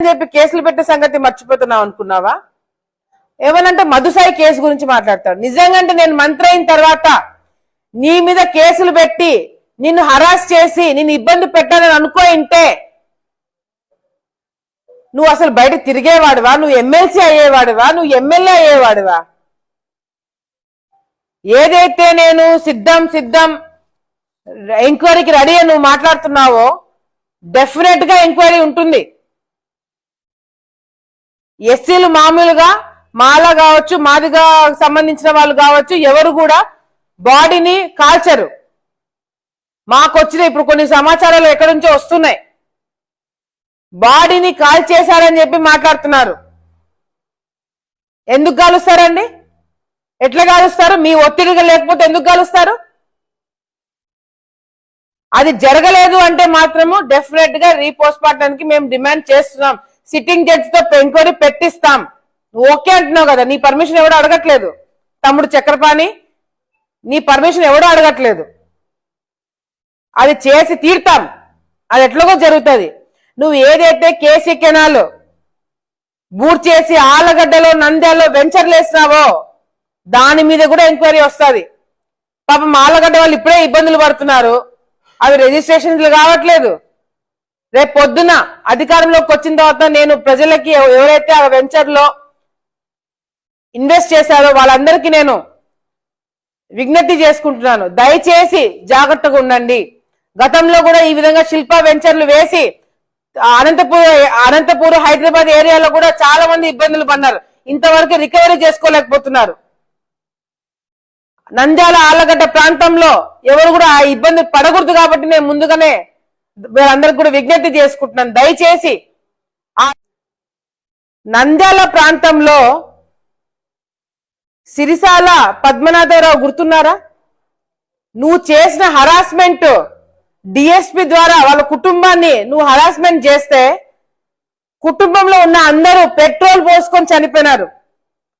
అని చెప్పి కేసులు పెట్టే సంగతి మర్చిపోతున్నావు అనుకున్నావా? ఏమనంటే మధుసాయి కేసు గురించి మాట్లాడతాడు. నిజంగా అంటే నేను మంత్రి అయిన తర్వాత నీ మీద కేసులు పెట్టి నిన్ను హరాస్ చేసి నిన్ను ఇబ్బంది పెట్టాలని అనుకో ఇంటే నువ్వు అసలు బయట తిరిగేవాడువా? నువ్వు ఎమ్మెల్సీ అయ్యేవాడువా? నువ్వు ఎమ్మెల్యే అయ్యేవాడివా? ఏదైతే నేను సిద్ధం సిద్ధం ఎంక్వైరీకి రెడీ అని నువ్వు మాట్లాడుతున్నావో డెఫినెట్గా ఎంక్వైరీ ఉంటుంది. ఎస్సీలు మామూలుగా మాలా కావచ్చు మాదిగా సంబంధించిన వాళ్ళు కావచ్చు ఎవరు కూడా బాడీని కాల్చరు. మాకు వచ్చిన ఇప్పుడు కొన్ని సమాచారాలు ఎక్కడి నుంచో వస్తున్నాయి. బాడీని కాల్ చేశారని చెప్పి మాట్లాడుతున్నారు. ఎందుకు కాలుస్తారండి? ఎట్లా కాలుస్తారు? మీ ఒత్తిడిగా లేకపోతే ఎందుకు కాలుస్తారు? అది జరగలేదు అంటే మాత్రము డెఫినెట్గా రీపోస్ట్ పార్టానికి మేము డిమాండ్ చేస్తున్నాం. సిట్టింగ్ జడ్జి తో ఎంక్వైరీ పెట్టిస్తాం. నువ్వు ఓకే అంటున్నావు కదా నీ పర్మిషన్ ఎవడో అడగట్లేదు? తమ్ముడు చక్రపాణి నీ పర్మిషన్ ఎవడో అడగట్లేదు? అది చేసి తీర్తాం. అది ఎట్లాగో జరుగుతుంది. నువ్వు ఏదైతే కేసీ కెనాలు బూర్ చేసి ఆలగడ్డలో నంద్యాలలో వెంచర్లు వేసినావో దాని మీద కూడా ఎంక్వైరీ వస్తుంది. పాపం ఆలగడ్డ వాళ్ళు ఇప్పుడే ఇబ్బందులు పడుతున్నారు. అవి రిజిస్ట్రేషన్లు కావట్లేదు. రేపు పొద్దున అధికారంలోకి వచ్చిన తర్వాత నేను ప్రజలకి ఎవరైతే ఆ వెంచర్లో ఇన్వెస్ట్ చేశారో వాళ్ళందరికీ నేను విజ్ఞప్తి చేసుకుంటున్నాను. దయచేసి జాగ్రత్తగా ఉండండి. గతంలో కూడా ఈ విధంగా శిల్ప వెంచర్లు వేసి అనంతపూర్ అనంతపూర్ హైదరాబాద్ ఏరియాలో కూడా చాలా మంది ఇబ్బందులు పడినారు ఇంతవరకు రికవరీ చేసుకోలేకపోతున్నారు. నంద్యాల ఆలగడ్డ ప్రాంతంలో ఎవరు కూడా ఆ ఇబ్బంది పడకూడదు కాబట్టి నేను ముందుగానే వీరందరికి కూడా విజ్ఞప్తి చేసుకుంటున్నాను. దయచేసి నంద్యాల ప్రాంతంలో సిరిసాల పద్మనాథరావు గుర్తున్నారా? నువ్వు చేసిన హరాస్మెంట్ డిఎస్పి ద్వారా వాళ్ళ కుటుంబాన్ని నువ్వు హరాస్మెంట్ చేస్తే కుటుంబంలో ఉన్న అందరూ పెట్రోల్ పోసుకొని చనిపోయినారు.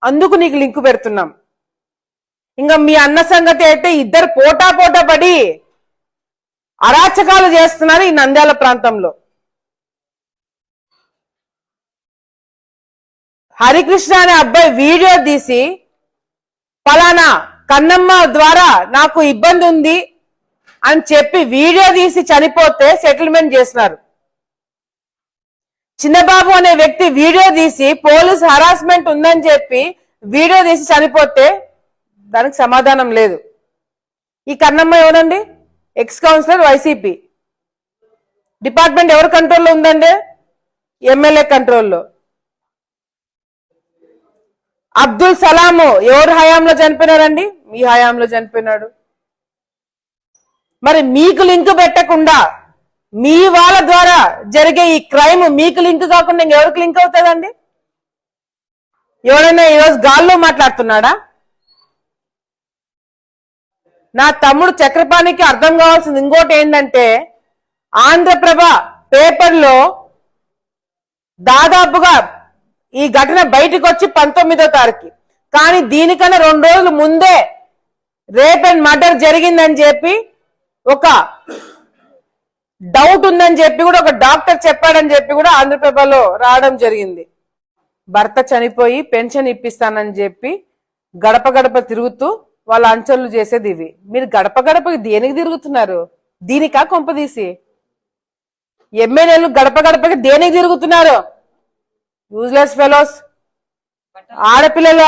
అందుకు నీకు లింక్ పెడుతున్నాం. ఇంకా మీ అన్న సంగతి అయితే ఇద్దరు పోటా పోటా పడి అరాచకాలు చేస్తున్నారు ఈ నంద్యాల ప్రాంతంలో. హరికృష్ణ అనే అబ్బాయి వీడియో తీసి ఫలానా కన్నమ్మ ద్వారా నాకు ఇబ్బంది ఉంది అని చెప్పి వీడియో తీసి చనిపోతే సెటిల్మెంట్ చేసినారు. చిన్నబాబు అనే వ్యక్తి వీడియో తీసి పోలీస్ హరాస్మెంట్ ఉందని చెప్పి వీడియో తీసి చనిపోతే దానికి సమాధానం లేదు. ఈ కన్నమ్మ ఎవరండి? ఎక్స్ కౌన్సిలర్ వైసీపీ డిపార్ట్మెంట్ ఎవరి కంట్రోల్లో ఉందండి? ఎమ్మెల్యే కంట్రోల్లో అబ్దుల్ సలాము ఎవరు హయాంలో చనిపోయినారండి? మీ హయాంలో చనిపోయినాడు. మరి మీకు లింక్ పెట్టకుండా మీ వాళ్ళ ద్వారా జరిగే ఈ క్రైమ్ మీకు లింక్ కాకుండా ఇంకెవరికి లింక్ అవుతుందండి? ఎవరైనా ఈరోజు గాల్లో మాట్లాడుతున్నాడా? నా తమ్ముడు చక్రపాణికి అర్థం కావాల్సింది ఇంకోటి ఏంటంటే ఆంధ్రప్రభ పేపర్లో దాదాపుగా ఈ ఘటన బయటకు వచ్చి పంతొమ్మిదో తారీఖు. కానీ దీనికన్నా రెండు రోజులు ముందే రేప్ అండ్ మర్డర్ జరిగిందని చెప్పి ఒక డౌట్ ఉందని చెప్పి కూడా ఒక డాక్టర్ చెప్పాడని చెప్పి కూడా ఆంధ్రప్రభలో రావడం జరిగింది. భర్త చనిపోయి పెన్షన్ ఇప్పిస్తానని చెప్పి గడప గడప తిరుగుతూ వాళ్ళ అంచెలు చేసేది ఇవి. మీరు గడప గడప దేనికి తిరుగుతున్నారు? దీనికా కొంపదీసి. ఎమ్మెల్యేలు గడప గడపకి దేనికి తిరుగుతున్నారు? యూజ్లెస్ ఫెలోస్ ఆడపిల్లల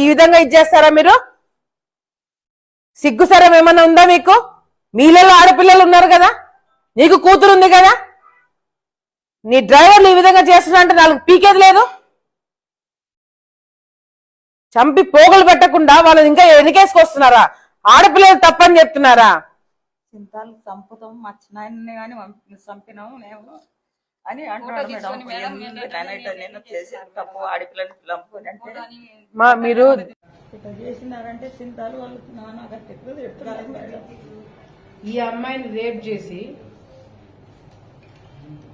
ఈ విధంగా ఇచ్చేస్తారా మీరు? సిగ్గుసరం ఏమన్నా ఉందా మీకు? మీలలో ఆడపిల్లలు ఉన్నారు కదా? నీకు కూతురు ఉంది కదా? నీ డ్రైవర్లు ఈ విధంగా చేస్తున్నా అంటే నాలుగు పీకేది లేదు? చంపి పోగులు పెట్టకుండా వాళ్ళు ఇంకా ఎన్నికేసుకొస్తున్నారా? ఆడపిల్లలు తప్పని చెప్తున్నారా? చింతాలు చంపుతాం మా చిన్నాయన్ని కానీ చంపినాము మేము. అని అంటున్నాడు ఆడపిల్లని మీరు ఇట్లా చేసినారంటే చింతాలు వాళ్ళు నాన్న ఈ అమ్మాయిని రేప్ చేసి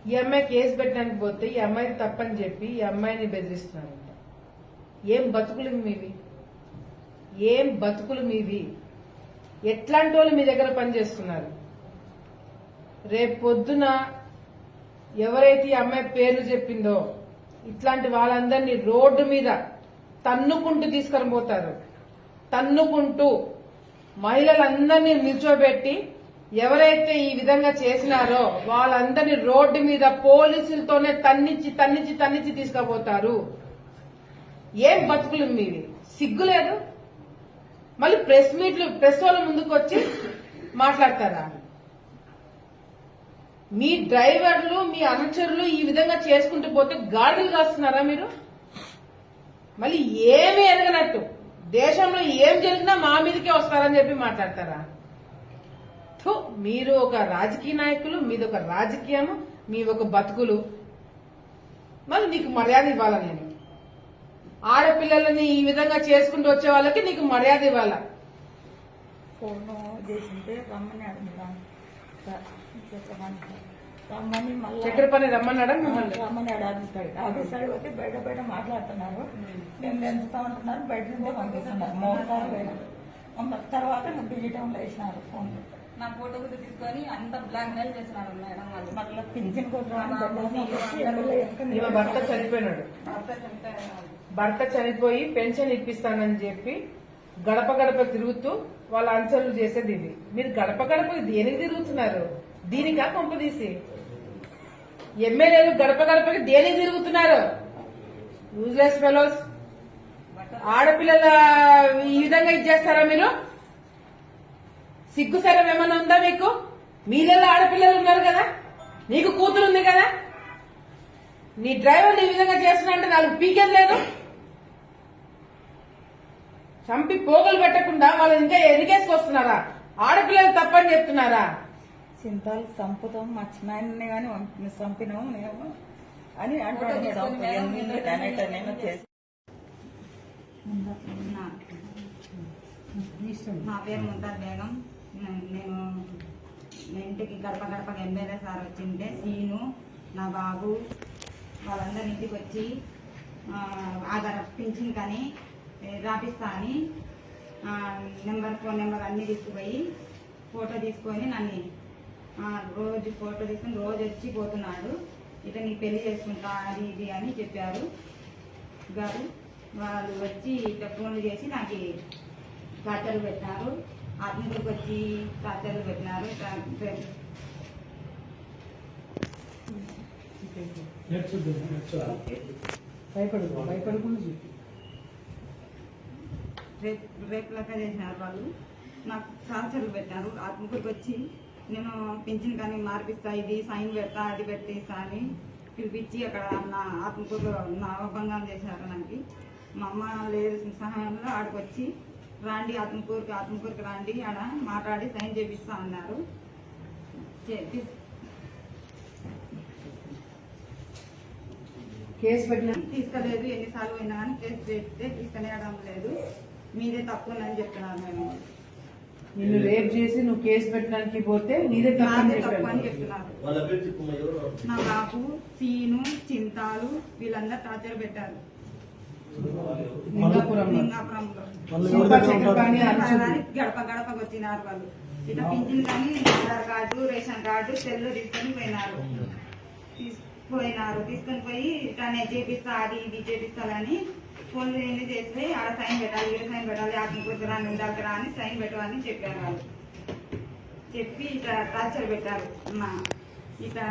ఈ అమ్మాయి కేసు పెట్టడానికి పోతే ఈ అమ్మాయి తప్పని చెప్పి ఈ అమ్మాయిని బెదిరిస్తున్నారంట ఏం బతుకులు మీవి? ఏం బతుకులు మీవి? ఎట్లాంటి వాళ్ళు మీ దగ్గర పనిచేస్తున్నారు రేపు పొద్దున ఎవరైతే ఈ అమ్మాయి పేర్లు చెప్పిందో ఇట్లాంటి వాళ్ళందరినీ రోడ్డు మీద తన్నుకుంటూ తీసుకొని పోతారు. తన్నుకుంటూ మహిళలందరినీ నిల్చోబెట్టి ఎవరైతే ఈ విధంగా చేసినారో వాళ్ళందరినీ రోడ్డు మీద పోలీసులతోనే తన్నిచ్చి తన్నిచ్చి తన్నిచ్చి తీసుకుపోతారు. ఏం బతుకులు మీవి? సిగ్గులేదు మళ్ళీ ప్రెస్ మీట్లు ప్రెస్ వాళ్ళ ముందుకు వచ్చి మాట్లాడతారా? మీ డ్రైవర్లు మీ అనుచరులు ఈ విధంగా చేసుకుంటూ పోతే గాడులు కాస్తున్నారా మీరు? మళ్ళీ ఏమీ ఎరగనట్టు. దేశంలో ఏం జరిగినా మా మీదకే వస్తారని చెప్పి మాట్లాడతారా? మీరు ఒక రాజకీయ నాయకులు మీది ఒక రాజకీయము మీ ఒక బతుకులు. మళ్ళీ నీకు మర్యాద ఇవ్వాలా నేను? ఆడపిల్లలని ఈ విధంగా చేసుకుంటూ వచ్చే వాళ్ళకి నీకు మర్యాద ఇవ్వాలా? ఫోన్ చేసింటే రమ్మని రమ్మని మళ్ళీ చక్కెర పని రమ్మన్నాడా మిమ్మల్ని? రమ్మని అడుగుతాడు. అడుగుతాడు పోతే బయట బయట మాట్లాడుతున్నారు. నేను పెంచుతా ఉంటున్నారు బయట నుండే పంపిస్తున్నారు. మళ్ళీ తర్వాత నాకు డిజిటంలో వేసినారు ఫోన్ నా ఫోటో కూడా తీసుకొని అంత బ్లాక్ మెయిల్ చేసినారు మేడం వాళ్ళు. మళ్ళీ పింఛన్ ఈమె భర్త చనిపోయినాడు. భర్త భర్త చనిపోయి పెన్షన్ ఇప్పిస్తానని చెప్పి గడప గడప తిరుగుతూ వాళ్ళ అంచనలు చేసేది ఇది. మీరు గడప గడప దేనికి తిరుగుతున్నారు? దీనికా పంపదీసి ఎమ్మెల్యేలు గడప గడపకి దేనికి తిరుగుతున్నారు? యూజ్లెస్ ఫెలోస్ ఆడపిల్లల ఈ విధంగా ఇచ్చేస్తారా మీరు? సిగ్గుసరం ఏమైనా ఉందా మీకు? మీలలో ఆడపిల్లలు ఉన్నారు కదా? నీకు కూతురు ఉంది కదా? నీ డ్రైవర్ ఈ విధంగా చేస్తున్నా అంటే నాకు పీకెన్ లేదు. చంపి పోగలు పెట్టకుండా వాళ్ళు ఇంకా ఎరిగేసుకొస్తున్నారా? ఆడపిల్లలు తప్పని చెప్తున్నారా? సింతాలు చంపుతాం మా చిన్నాయన్ని కానీ చంపినాము మేము. అని నేను నా పేరు ముంతాజ్ బేగం. నేను- నేను ఇంటికి గడప గడపకి ఎమ్మెల్యే సార్ వచ్చింటే సీను నా బాబు వాళ్ళందరి ఇంటికి వచ్చి ఆ, ఆధార్ పింఛన్ కానీ రాపిస్తా అని నెంబర్ ఫోన్ నెంబర్ అన్నీ తీసుకుపోయి ఫోటో తీసుకొని నన్ను ఆ, రోజు ఫోటో తీసుకొని రోజు వచ్చి పోతున్నాడు. ఇక నీ పెళ్ళి చేసుకుంటా అది ఇది అని చెప్పారు. గారు వాళ్ళు వచ్చి ఇట్లా ఫోన్లు చేసి నాకు టార్చర్లు పెట్టినారు. ఆత్మకూరుకు వచ్చి టార్చర్లు పెట్టినారు. ట- భయపడు భయపడకుండా చెప్పి. రేపు రేపు లెక్క చేసినారు వాళ్ళు నాకు టార్చర్లు పెట్టినారు ఆత్మకూరుకు వచ్చి నేను పింఛన్ కానీ మార్పిస్తా ఇది సైన్ పెడతా అది పెట్టిస్తా అని పిలిపించి అక్కడ నా ఆత్మకూరులో నా అవభంగం చేశారు నాకు. మా అమ్మ లేదు సహాయంలో ఆడికి వచ్చి రాండి ఆత్మకూరుకి ఆత్మకూరుకి రాండి ఆడ మాట్లాడి సైన్ చేపిస్తా అన్నారు. చేపి. కేసు పెట్టిన తీసుకోలేదు ఎన్నిసార్లు అయినా కానీ కేసు పెడితే తీసుకునేయడం లేదు. మీదే తప్పు అని చెప్తున్నారు మేము నిన్ను రేప్ చేసి నువ్వు కేసు పెట్టడానికి పోతే నీదే తప్పని నాదే తప్పు అని చెప్తున్నారు వాళ్ళ పేరు చెప్పమ్మా ఎవరు? నా బాబు సీను చింతాలు వీళ్ళందరూ టార్చర్ పెట్టారు. లింగాపురంలో. అర్జున్ గడప గడపకు వచ్చినారు వాళ్ళు. ఇట్లా పింఛన్ కానీ Aadhaar card ration card cell తీసుకొని పోయినారు. తీస్- పోయినారు తీసుకొని పోయి తను చేపిస్తా అది ఇది చేపిస్తాలని ఫోన్లు ఎన్ని చేస్తే ఆడ సైన్ పెట్టాలి ఈడ సైన్ పెట్టాలి ఆత్మకూరుకు రాని ఉండాలి అని సైన్ పెట్టమని చెప్పారు వాళ్ళు. చెప్పి ఇట్లా టార్చర్ పెట్టారు. మా ఇట్లా